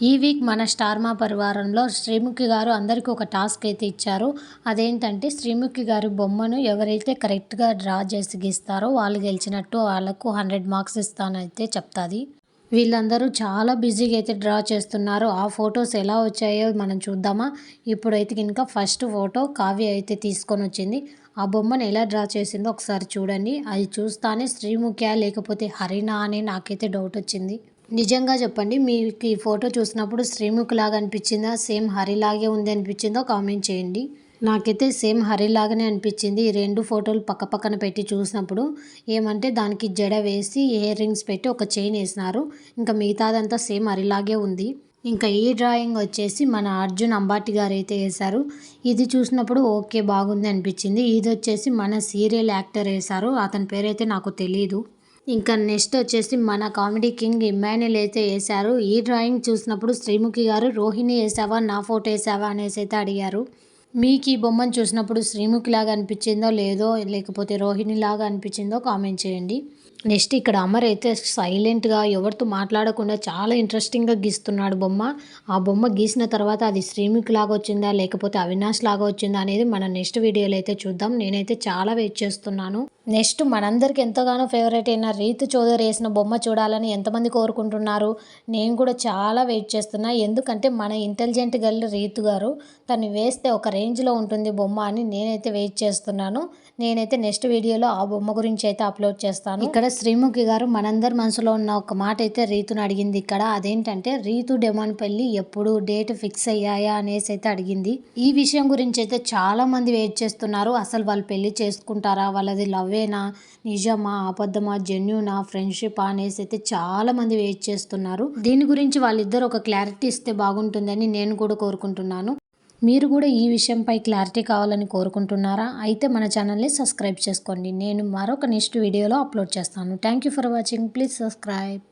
ఈ వీక్ మన స్టార్ మా పరివారంలో శ్రీముఖి గారు అందరికీ ఒక టాస్క్ అయితే ఇచ్చారు. అదేంటంటే శ్రీముఖి గారి బొమ్మను ఎవరైతే కరెక్ట్గా డ్రా చేసి గీస్తారో వాళ్ళు గెలిచినట్టు వాళ్ళకు హండ్రెడ్ మార్క్స్ ఇస్తానైతే చెప్తుంది. వీళ్ళందరూ చాలా బిజీగా అయితే డ్రా చేస్తున్నారు. ఆ ఫొటోస్ ఎలా వచ్చాయో మనం చూద్దామా? ఇప్పుడైతే ఇంకా ఫస్ట్ ఫోటో కావ్య అయితే తీసుకొని వచ్చింది. ఆ బొమ్మను ఎలా డ్రా చేసిందో ఒకసారి చూడండి. అది చూస్తానే శ్రీముఖ్య లేకపోతే హరినా అని నాకైతే డౌట్ వచ్చింది. నిజంగా చెప్పండి మీకు ఈ ఫోటో చూసినప్పుడు శ్రీముఖి లాగా అనిపించిందా? సేమ్ హరిలాగే ఉంది అనిపించిందో కామెంట్ చేయండి. నాకైతే సేమ్ హరిలాగానే అనిపించింది. ఈ రెండు ఫోటోలు పక్క పక్కన పెట్టి చూసినప్పుడు ఏమంటే దానికి జడ వేసి ఇయర్ రింగ్స్ పెట్టి ఒక చైన్ వేసినారు. ఇంకా మిగతాదంతా సేమ్ హరిలాగే ఉంది. ఇంకా ఈ డ్రాయింగ్ వచ్చేసి మన అర్జున్ అంబాటి గారు అయితే వేశారు. ఇది చూసినప్పుడు ఓకే బాగుంది అనిపించింది. ఇది వచ్చేసి మన సీరియల్ యాక్టర్ వేశారు. అతని పేరైతే నాకు తెలియదు ఇంకా నెక్స్ట్ వచ్చేసి మన కామెడీ కింగ్ ఇమ్మాన్యుల్ అయితే వేశారు. ఈ డ్రాయింగ్ చూసినప్పుడు శ్రీముఖి గారు రోహిణి వేసావా? నా ఫోటో వేసావా? అనేసి అయితే అడిగారు. మీకు ఈ బొమ్మను చూసినప్పుడు శ్రీముఖి లాగా అనిపించిందో లేదో లేకపోతే రోహిణి లాగా అనిపించిందో కామెంట్ చేయండి. నెక్స్ట్ ఇక్కడ అమర్ అయితే సైలెంట్గా ఎవరితో మాట్లాడకుండా చాలా ఇంట్రెస్టింగ్గా గీస్తున్నాడు బొమ్మ. ఆ బొమ్మ గీసిన తర్వాత అది శ్రీముఖి లాగా వచ్చిందా లేకపోతే అవినాష్ లాగా వచ్చిందా అనేది మన నెక్స్ట్ వీడియోలో అయితే చూద్దాం. నేనైతే చాలా వెయిట్ చేస్తున్నాను. నెక్స్ట్ మనందరికి ఎంతగానో ఫేవరెట్ అయిన రీతు చౌదరి వేసిన బొమ్మ చూడాలని ఎంతమంది కోరుకుంటున్నారు? నేను కూడా చాలా వెయిట్ చేస్తున్నా. ఎందుకంటే మన ఇంటెలిజెంట్ గర్ల్ రీతు గారు తను వేస్తే ఒక రేంజ్లో ఉంటుంది బొమ్మ అని నేనైతే వెయిట్ చేస్తున్నాను. నేనైతే నెక్స్ట్ వీడియోలో ఆ బొమ్మ గురించి అయితే అప్లోడ్ చేస్తాను. ఇక్కడ శ్రీముఖి గారు మనందరి మనసులో ఉన్న ఒక మాట అయితే రీతును అడిగింది. ఇక్కడ అదేంటంటే రీతు డెమాన్ పెళ్ళి ఎప్పుడు డేట్ ఫిక్స్ అయ్యాయా అనేసి అయితే అడిగింది. ఈ విషయం గురించి అయితే చాలా మంది వెయిట్ చేస్తున్నారు. అసలు వాళ్ళు పెళ్ళి చేసుకుంటారా? వాళ్ళది లవ్వేనా నిజమా? అబద్ధమా? జెన్యునా? ఫ్రెండ్షిప్? అనేసి అయితే చాలా మంది వెయిట్ చేస్తున్నారు. దీని గురించి వాళ్ళిద్దరు ఒక క్లారిటీ ఇస్తే బాగుంటుందని నేను కూడా కోరుకుంటున్నాను. మీరు కూడా ఈ విషయంపై క్లారిటీ కావాలని కోరుకుంటున్నారా? అయితే మన ఛానల్ని సబ్స్క్రైబ్ చేసుకోండి. నేను మరొక నెక్స్ట్ వీడియోలో అప్లోడ్ చేస్తాను. Thank you for watching. Please subscribe.